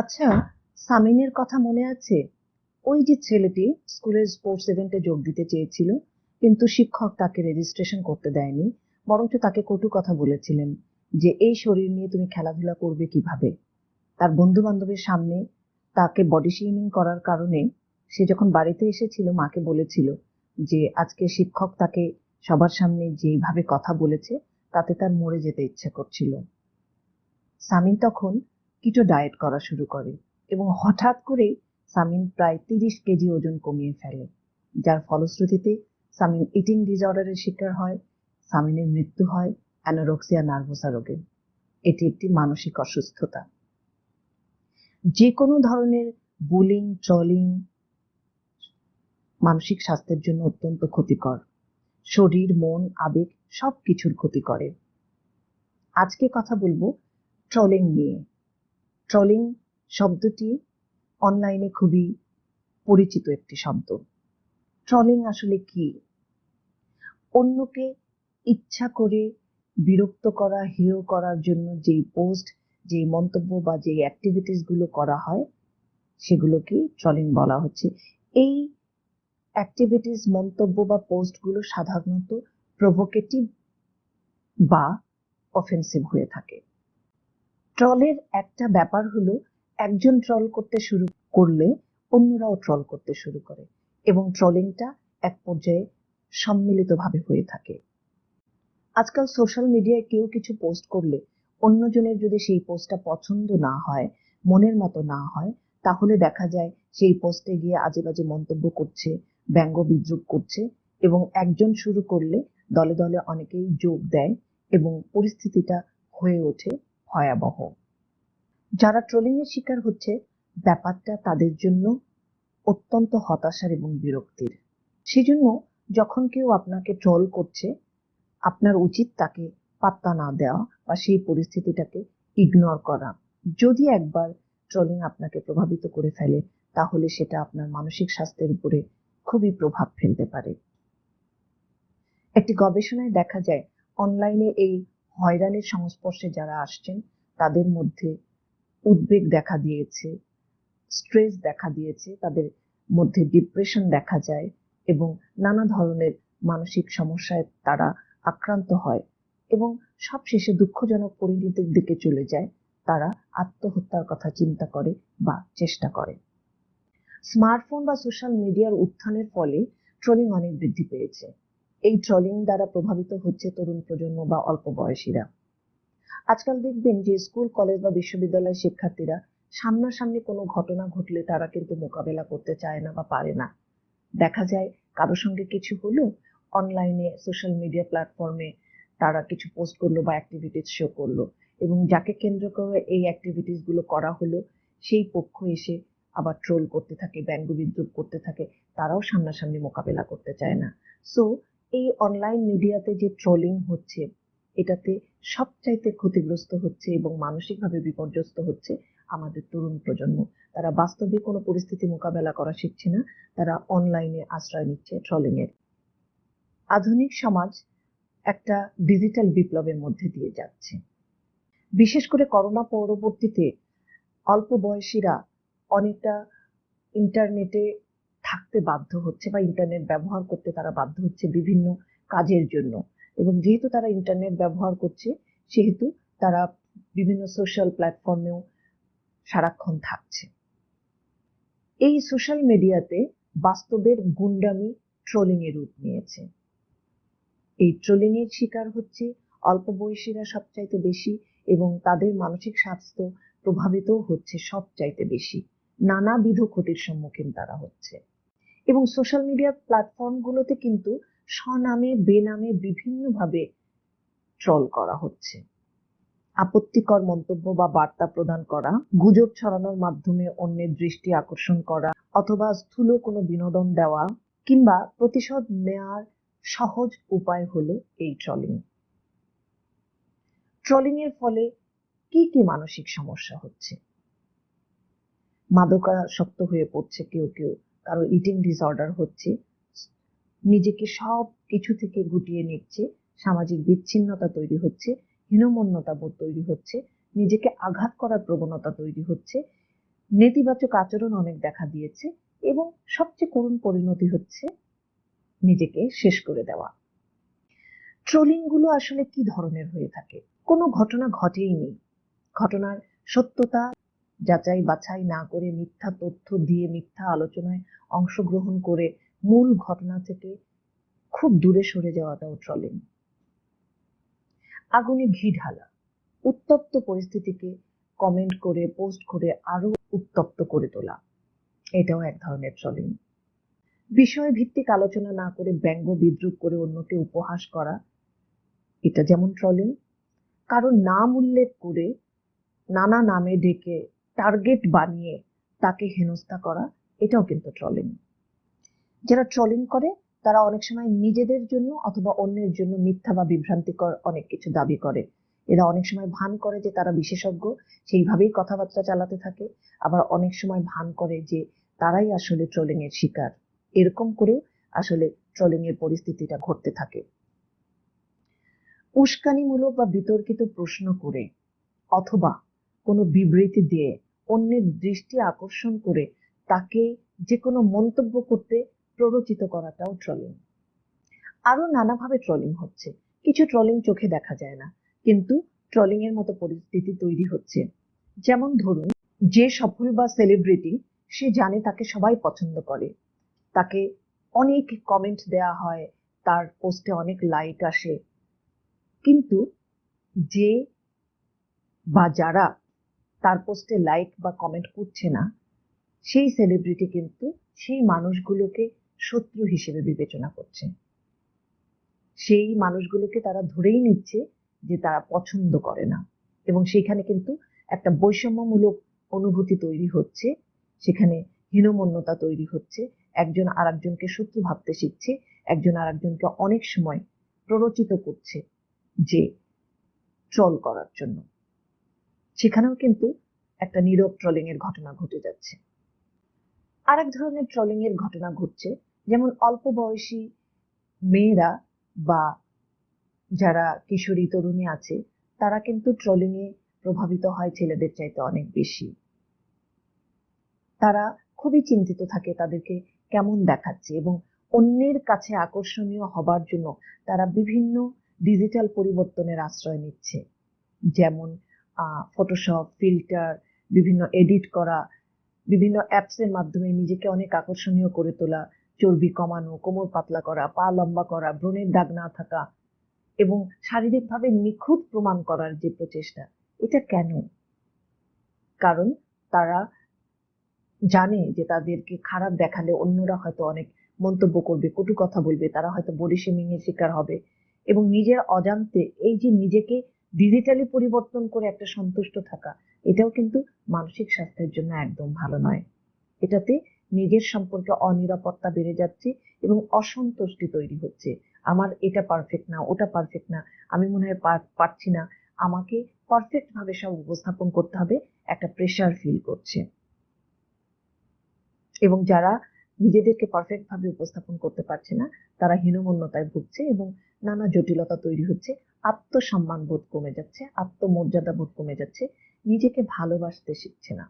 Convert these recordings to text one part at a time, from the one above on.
আচ্ছা সামিনের কথা মনে আছে? ওই যে ছেলেটি স্কুলের স্পোর্টস ইভেন্টে যোগ দিতে চেয়েছিল, কিন্তু শিক্ষক তাকে রেজিস্ট্রেশন করতে দেয়নি, বরঞ্চ তাকে কটু কথা বলেছিলেন যে, এই শরীর নিয়ে তুমি খেলাধুলা করবে কীভাবে? তার বন্ধু বান্ধবের সামনে তাকে বডি শেমিং করার কারণে সে যখন বাড়িতে এসেছিল, মাকে বলেছিল যে, আজকে শিক্ষক তাকে সবার সামনে যেভাবে কথা বলেছে, তাতে তার মরে যেতে ইচ্ছে করছিল। সামিন তখন কিটো ডায়েট করা শুরু করে এবং হঠাৎ করে সামিন প্রায় তিরিশ কেজি ওজন কমিয়ে ফেলে, যার ফলশ্রুতিতে সামিন ইটিং ডিসঅর্ডারের শিকার হয় সামিনের মৃত্যু হয় অ্যানোরক্সিয়া নার্ভোসা রোগে। এটি একটি মানসিক অসুস্থতা। যে কোনো ধরনের বুলিং ট্রলিং মানসিক স্বাস্থ্যের জন্য অত্যন্ত ক্ষতিকর। শরীর, মন, আবেগ সব কিছুর ক্ষতি করে। আজকে কথা বলব ট্রলিং নিয়ে। ট্রলিং শব্দটি অনলাইনে খুবই পরিচিত একটি শব্দ। ট্রলিং আসলে কি? অন্যকে ইচ্ছা করে বিরক্ত করা, হেয় করার জন্য যেই পোস্ট যে মন্তব্য বা যে অ্যাক্টিভিটিসগুলো করা হয়, সেগুলোকে ট্রলিং বলা হচ্ছে। এই অ্যাক্টিভিটিস মন্তব্য বা পোস্টগুলো সাধারণত প্রভোকেটিভ বা অফেন্সিভ হয়ে থাকে। ট্রলের একটা ব্যাপার হলো একজন ট্রল করতে শুরু করলে অন্যরাও ট্রল করতে শুরু করে এবং ট্রলিংটা এক পর্যায়ে সম্মিলিতভাবে হয়ে থাকে। আজকাল সোশ্যাল মিডিয়ায় কেউ কিছু পোস্ট করলে অন্যজনের যদি সেই পোস্টটা পছন্দ না হয়, মনের মতো না হয়, তাহলে দেখা যায় সেই পোস্টে গিয়ে আজে বাজে মন্তব্য করছে, ব্যঙ্গ বিদ্রুপ করছে এবং একজন শুরু করলে দলে দলে অনেকেই যোগ দেয় এবং পরিস্থিতিটা হয়ে ওঠে। ভয়াবহ। যারা ট্রোলিং এর শিকার হচ্ছে, ব্যাপারটা তাদের জন্য অত্যন্ত হতাশার এবং বিরক্তির। সেজন্য যখন কেউ আপনাকে ট্রল করছে, আপনার উচিত তাকে পাত্তা না দেওয়া বা সেই পরিস্থিতিটাকে ইগনোর করা। যদি একবার ট্রলিং আপনাকে প্রভাবিত করে ফেলে, তাহলে সেটা আপনার মানসিক স্বাস্থ্যের উপরে খুবই প্রভাব ফেলতে পারে। একটি গবেষণায় দেখা যায় অনলাইনে এই হয়রানির সংস্পর্শে যারা আসছেন, তাদের মধ্যে উদ্বেগ দেখা দিয়েছে স্ট্রেস দেখা দিয়েছে, তাদের মধ্যে ডিপ্রেশন দেখা যায় এবং নানা ধরনের মানসিক সমস্যায় তারা আক্রান্ত হয় এবং সবশেষে দুঃখজনক পরিণতির দিকে চলে যায়। তারা আত্মহত্যার কথা চিন্তা করে বা চেষ্টা করে। স্মার্টফোন বা সোশ্যাল মিডিয়ার উত্থানের ফলে ট্রোলিং অনেক বৃদ্ধি পেয়েছে। এই ট্রলিং দ্বারা প্রভাবিত হচ্ছে তরুণ প্রজন্ম বা অল্প বয়সীরা। আজকাল দেখবেন যে স্কুল, কলেজ বা বিশ্ববিদ্যালয়ের শিক্ষার্থীরা সামনাসামনি কোনো ঘটনা ঘটলে তারা কিন্তু মোকাবেলা করতে চায় না বা পারে না। দেখা যায় কারও সঙ্গে কিছু হলো অনলাইনে সোশ্যাল মিডিয়া প্ল্যাটফর্মে তারা কিছু পোস্ট করল বা অ্যাক্টিভিটিস শো করল এবং যাকে কেন্দ্র করে এই অ্যাক্টিভিটিসগুলো করা হলো, সেই পক্ষ এসে আবার ট্রোল করতে থাকে, ব্যঙ্গ বিদ্রুপ করতে থাকে, তারাও সামনাসামনি মোকাবেলা করতে চায় না। সো এই অনলাইন মিডিয়াতে যে ট্রোলিং হচ্ছে, এটাতে সবচাইতে ক্ষতিগ্রস্ত হচ্ছে এবং মানসিকভাবে বিপর্যস্ত হচ্ছে আমাদের তরুণ প্রজন্ম। তারা বাস্তবে কোনো পরিস্থিতি মোকাবেলা করা শিখছে না, তারা অনলাইনে আশ্রয় নিচ্ছে ট্রলিং এর। আধুনিক সমাজ একটা ডিজিটাল বিপ্লবের মধ্যে দিয়ে যাচ্ছে। বিশেষ করে করোনা পরবর্তীতে অল্প বয়সীরা অনেকটা ইন্টারনেটে থাকতে বাধ্য হচ্ছে বা ইন্টারনেট ব্যবহার করতে তারা বাধ্য হচ্ছে বিভিন্ন কাজের জন্য। এবং যেহেতু তারা ইন্টারনেট ব্যবহার করছে, সেহেতু তারা বিভিন্ন সোশ্যাল প্ল্যাটফর্মেও সারাক্ষণ থাকছে। এই সোশ্যাল মিডিয়াতে বাস্তবের গুন্ডামি ট্রোলিং এর রূপ নিয়েছে। এই ট্রোলিং এর শিকার হচ্ছে অল্প বয়সীরা সবচাইতে বেশি এবং তাদের মানসিক স্বাস্থ্য প্রভাবিত হচ্ছে সবচাইতে বেশি। নানাবিধ ক্ষতির সম্মুখীন তারা হচ্ছে। এবং সোশ্যাল মিডিয়া প্ল্যাটফর্মগুলোতে কিন্তু স্বনামে, বেনামে বিভিন্নভাবে ট্রল করা হচ্ছে। আপত্তিকর মন্তব্য বা বার্তা প্রদান করা, গুজব ছড়ানোর মাধ্যমে অন্যের দৃষ্টি আকর্ষণ করা, অথবা স্থূল কোনো বিনোদন দেওয়া, কিংবা প্রতিশোধ নেয়ার সহজ উপায় হলো এই ট্রলিং ট্রলিং এর ফলে কি কি মানসিক সমস্যা হচ্ছে? মাদকাসক্ত হয়ে পড়ছে কেউ কেউ। কারও ইটিং ডিসঅর্ডার হচ্ছে, নিজেকে সব কিছু থেকে গুটিয়ে নিচ্ছে, সামাজিক বিচ্ছিন্নতা তৈরি হচ্ছে, হীনমন্যতা বোধ তৈরি হচ্ছে, নিজেকে আঘাত করার প্রবণতা তৈরি হচ্ছে, নেতিবাচক আচরণ অনেক দেখা দিয়েছে এবং সবচেয়ে করুণ পরিণতি হচ্ছে নিজেকে শেষ করে দেওয়া। ট্রোলিংগুলো আসলে কি ধরনের হয়ে থাকে? কোনো ঘটনা ঘটেই নেই ঘটনার সত্যতা যাচাই বাছাই না করে মিথ্যা তথ্য দিয়ে মিথ্যা আলোচনায় অংশগ্রহণ করে মূল ঘটনা থেকে খুব দূরে সরে যাওয়াটাও ট্রলিং আগুনে ঘি ঢালা, উত্তপ্ত পরিস্থিতিকে কমেন্ট করে পোস্ট করে আরও উত্তপ্ত করে তোলা, এটাও এক ধরনের ট্রলিং বিষয় ভিত্তিক আলোচনা না করে ব্যঙ্গ বিদ্রুপ করে অন্যকে উপহাস করা, এটা যেমন ট্রলিং কারণ নাম উল্লেখ করে নানা নামে ডেকে টার্গেট বানিয়ে তাকে হেনস্থা করা, এটাও কিন্তু ট্রলিং যারা ট্রলিং করে, তারা অনেক সময় নিজেদের জন্য অথবা অন্যের জন্য মিথ্যা বা বিভ্রান্তিকর অনেক কিছু দাবি করে। এরা অনেক সময় ভান করে যে তারা বিশেষজ্ঞ, সেইভাবেই কথাবার্তা চালাতে থাকে। আবার অনেক সময় ভান করে যে তারাই আসলে ট্রলিং এর শিকার। এরকম করে আসলে ট্রলিং এর পরিস্থিতিটা ঘটতে থাকে। উস্কানিমূলক বা বিতর্কিত প্রশ্ন করে অথবা কোনো বিবৃতি দিয়ে অন্যের দৃষ্টি আকর্ষণ করে তাকে যে কোনো মন্তব্য করতে প্ররোচিত করাটাও ট্রলিং আরও নানাভাবে ট্রলিং হচ্ছে। কিছু ট্রলিং চোখে দেখা যায় না, কিন্তু ট্রলিং এর মতো পরিস্থিতি তৈরি হচ্ছে। যেমন ধরুন, যে সফল বা সেলিব্রিটি সে জানে তাকে সবাই পছন্দ করে। তাকে অনেক কমেন্ট দেয়া হয়, তার পোস্টে অনেক লাইক আসে। কিন্তু যে বা যারা তার পোস্টে লাইক বা কমেন্ট করছে না, সেই সেলিব্রিটি কিন্তু সেই মানুষগুলোকে শত্রু হিসেবে বিবেচনা করছে। সেই মানুষগুলোকে তারা ধরেই নিচ্ছে যে তারা পছন্দ করে না এবং সেখানে কিন্তু একটা বৈষম্যমূলক অনুভূতি তৈরি হচ্ছে, সেখানে হীনমন্যতা তৈরি হচ্ছে, একজন আরেকজনকে শত্রু ভাবতে শিখছে, একজন আরেকজনকে অনেক সময় প্ররোচিত করছে যে ট্রল করার জন্য। সেখানেও কিন্তু একটা নীরব ট্রলিং এর ঘটনা ঘটে যাচ্ছে। আরেক ধরনের ট্রলিং এর ঘটনা ঘটছে, যেমন অল্প বয়সী মেয়েরা বা যারা কিশোরী তরুণী আছে, তারা কিন্তু ট্রলিং এ প্রভাবিত হয় ছেলেদের চাইতে অনেক বেশি। তারা খুবই চিন্তিত থাকে তাদেরকে কেমন দেখাচ্ছে এবং অন্যের কাছে আকর্ষণীয় হবার জন্য তারা বিভিন্ন ডিজিটাল পরিবর্তনের আশ্রয় নিচ্ছে। যেমন ফটোশপ ফিল্টার বিভিন্ন এডিট করা, বিভিন্ন অ্যাপসের মাধ্যমে নিজেকে অনেক আকর্ষণীয় করে তোলা, চর্বি কমানো, কোমর পাতলা করা, পা লম্বা করা, ব্রণের দাগ না থাকা এবং শারীরিকভাবে নিখুঁত প্রমাণ করার যে প্রচেষ্টা, এটা কেন? কারণ তারা জানে যে তাদেরকে খারাপ দেখালে অন্যরা হয়তো অনেক মন্তব্য করবে, কটু কথা বলবে, তারা হয়তো বডি শেমিং এর শিকার হবে এবং নিজের অজান্তে এই যে নিজেকে ডিজিটালি পরিবর্তন করে একটা সন্তুষ্ট থাকা, এটাও কিন্তু মানসিক স্বাস্থ্যের জন্য একদম ভালো নয়। এটাতে নিজের সম্পর্কে অনিরাপত্তা বেড়ে যাচ্ছে এবং অসন্তুষ্টি তৈরি হচ্ছে। আমার এটা পারফেক্ট না, ওটা পারফেক্ট না, আমি মনে হয় পারছি না। আমাকে পারফেক্ট ভাবে সব উপস্থাপন করতে হবে, একটা প্রেশার ফিল করছে। এবং যারা নিজেদেরকে পারফেক্ট ভাবে উপস্থাপন করতে পারছে না, তারা হীনমন্যতায় ভুগছে এবং নানা জটিলতা তৈরি হচ্ছে, আত্মসম্মান বোধ কমে যাচ্ছে, আত্মমর্যাদা বোধ কমে যাচ্ছে, নিজেকে ভালোবাসতে শিখছে না।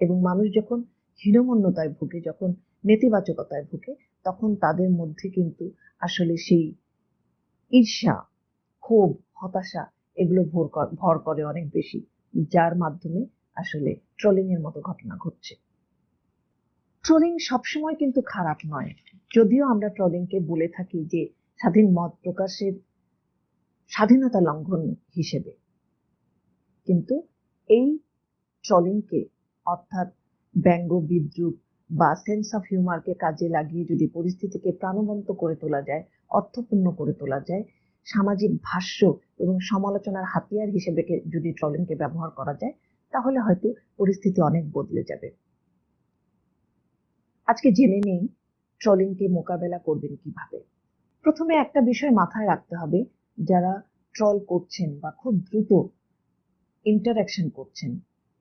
এবং মানুষ যখন হীনমন্যতায় ভুগে, যখন নেতিবাচকতায় ভুগে, তখন তাদের মধ্যে কিন্তু আসলে সেই ঈর্ষা, ক্ষোভ, হতাশা এগুলো ভর ভর করে অনেক বেশি, যার মাধ্যমে আসলে ট্রলিং এর মতো ঘটনা ঘটছে। ট্রলিং সবসময় কিন্তু খারাপ নয়। যদিও আমরা ট্রলিংকে বলে থাকি যে স্বাধীন মত প্রকাশের স্বাধীনতা লঙ্ঘন হিসেবে। কিন্তু এই ট্রলিংকে অর্থাৎ ব্যঙ্গ, বিদ্রুপ বা সেন্স অফ হিউমারকে কাজে লাগিয়ে যদি পরিস্থিতিকে প্রাণবন্ত করে তোলা যায়, অর্থপূর্ণ করে তোলা যায়, সামাজিক ভাষ্য এবং সমালোচনার হাতিয়ার হিসেবে যদি ট্রলিংকে ব্যবহার করা যায়, তাহলে হয়তো পরিস্থিতি অনেক বদলে যাবে। আজকে জেনে নেই, ট্রলিংকে মোকাবেলা করবেন কীভাবে। প্রথমে একটা বিষয় মাথায় রাখতে হবে, যারা ট্রল করছেন বা খুব দ্রুত ইন্টারাকশন করছেন,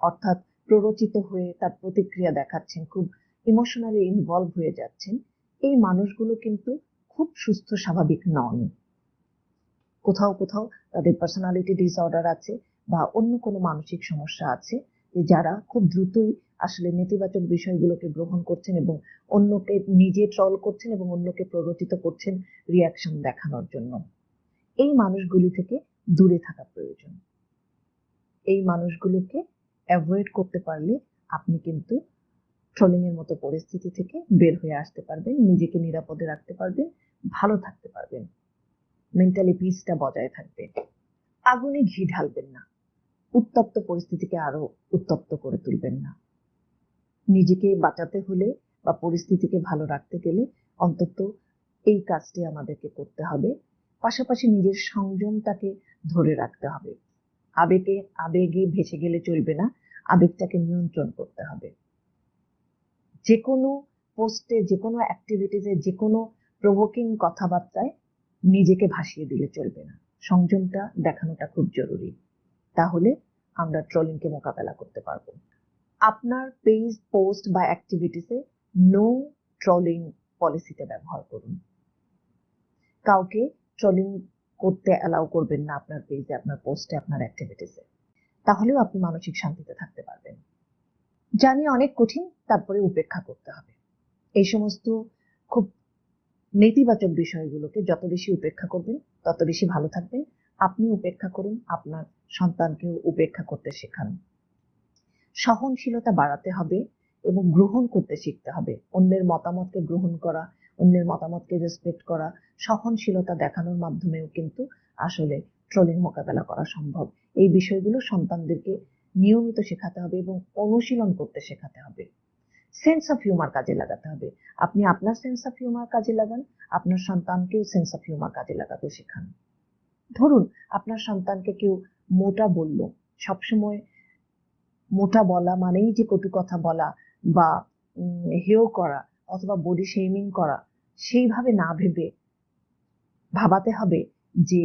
অর্থাৎ প্ররোচিত হয়ে তার প্রতিক্রিয়া দেখাচ্ছেন, খুব ইমোশনালি ইনভলভ হয়ে যাচ্ছেন, এই মানুষগুলো কিন্তু খুব সুস্থ, স্বাভাবিক নন। কোথাও কোথাও তাদের পার্সোনালিটি ডিসঅর্ডার আছে বা অন্য কোনো মানসিক সমস্যা আছে যারা খুব দ্রুতই আসলে নেতিবাচক বিষয়গুলোকে গ্রহণ করছেন এবং অন্যকে নিজে ট্রল করছেন এবং অন্যকে প্ররোচিত করছেন রিয়াকশন দেখানোর জন্য। এই মানুষগুলি থেকে দূরে থাকা প্রয়োজন। এই মানুষগুলোকে অ্যাভয়েড করতে পারলে আপনি কিন্তু ট্রলিং এর মতো পরিস্থিতি থেকে বের হয়ে আসতে পারবেন, নিজেকে নিরাপদে রাখতে পারবেন, ভালো থাকতে পারবেন। মেন্টালি পিসটা বজায় থাকবে। আগুনে ঘি ঢালবেন না। উত্তপ্ত পরিস্থিতিকে আরও উত্তপ্ত করে তুলবেন না। নিজেকে বাঁচাতে হলে বা পরিস্থিতিকে ভালো রাখতে গেলে অন্তত এই কাজটি আমাদেরকে করতে হবে। পাশাপাশি নিজের সংযমটাকে ধরে রাখতে হবে। আবেগে আবেগে ভেসে গেলে চলবে না, আবেগটাকে নিয়ন্ত্রণ করতে হবে। যে কোনো পোস্টে যে কোনো অ্যাক্টিভিটিসে যে কোনো প্রভোকিং কথাবার্তায় নিজেকে ভাসিয়ে দিলে চলবে না। সংযমটা দেখানোটা খুব জরুরি। তাহলে আমরা ট্রলিংকে মোকাবেলা করতে পারব। আপনার পেজ পোস্ট বা অ্যাক্টিভিটিসে নো ট্রলিং পলিসিটা ব্যবহার করুন। কাউকে ট্রলিং করতে অ্যালাউ করবেন না আপনার পেজে আপনার পোস্টে আপনার অ্যাক্টিভিটিসে তাহলেও আপনি মানসিক শান্তিতে থাকতে পারবেন। জানি অনেক কঠিন, তারপরে উপেক্ষা করতে হবে। এই সমস্ত খুব নেতিবাচক বিষয়গুলোকে যত বেশি উপেক্ষা করবেন, তত বেশি ভালো থাকবেন। আপনি উপেক্ষা করুন, আপনার সন্তানকেও উপেক্ষা করতে শেখান। সহনশীলতা বাড়াতে হবে এবং গ্রহণ করতে শিখতে হবে। অন্যের মতামতকে গ্রহণ করা, অন্যের মতামতকে রেসপেক্ট করা, সহনশীলতা দেখানোর মাধ্যমেও কিন্তু আসলে ট্রলিং মোকাবেলা করা সম্ভব। এই বিষয়গুলো সন্তানদেরকে নিয়মিত শেখাতে হবে এবং অনুশীলন করতে শেখাতে হবে। সেন্স অফ হিউমার কাজে লাগাতে হবে। আপনি আপনার সেন্স অফ হিউমার কাজে লাগান, আপনার সন্তানকেও সেন্স অফ হিউমার কাজে লাগাতে শেখান। ধরুন, আপনার সন্তানকে কেউ মোটা বলল, সবসময় মোটা বলা মানেই যে কটু কথা বলা বা হেও করা অথবা বডি শেমিং করা, সেইভাবে না ভেবে ভাবাতে হবে যে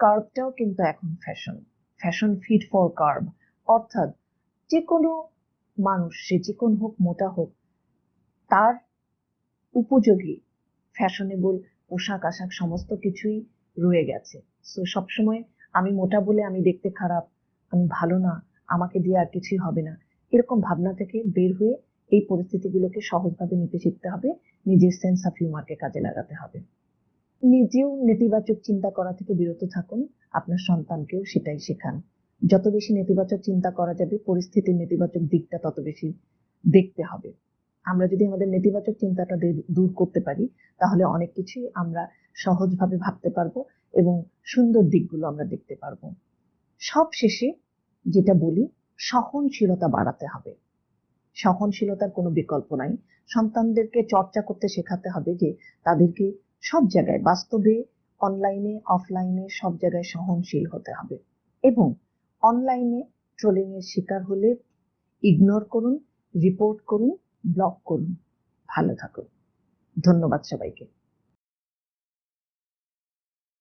কার্ভটাও কিন্তু এখন fashion fashion fit for curve অর্থাৎ যে কোনো মানুষ, সে যে কোন হোক, মোটা হোক, তার উপযোগী ফ্যাশনেবল পোশাক, আশাক সমস্ত কিছুই রয়ে গেছে। সো সবসময় আমি মোটা বলে আমি দেখতে খারাপ, আমি ভালো না আমাকে দিয়ে আর কিছুই হবে না। এরকম ভাবনা থেকে বের হয়ে এই পরিস্থিতিগুলোকে সহজভাবে নিতে শিখতে হবে। নিজের সেন্স অফ হিউমারকে কাজে লাগাতে হবে। নিজেও নেতিবাচক চিন্তা করা থেকে বিরত থাকুন। আপনার সন্তানকেও সেটাই শেখান। যত বেশি নেতিবাচক চিন্তা করা যাবে, পরিস্থিতির নেতিবাচক দিকটা তত বেশি দেখতে হবে। আমরা যদি আমাদের নেতিবাচক চিন্তাটা দূর করতে পারি, তাহলে অনেক কিছুই আমরা সহজভাবে ভাবতে পারব এবং সুন্দর দিকগুলো আমরা দেখতে পারব। সব শেষে যেটা বলি, সহনশীলতা বাড়াতে হবে। সহনশীলতার কোনো বিকল্প নাই। সন্তানদেরকে চর্চা করতে শেখাতে হবে যে, তাদেরকে সব জায়গায়, বাস্তবে অনলাইনে অফলাইনে সব জায়গায় সহনশীল হতে হবে। এবং অনলাইনে ট্রোলিং এর শিকার হলে ইগনোর করুন রিপোর্ট করুন ব্লক করুন। ভালো থাকুন। ধন্যবাদ সবাইকে।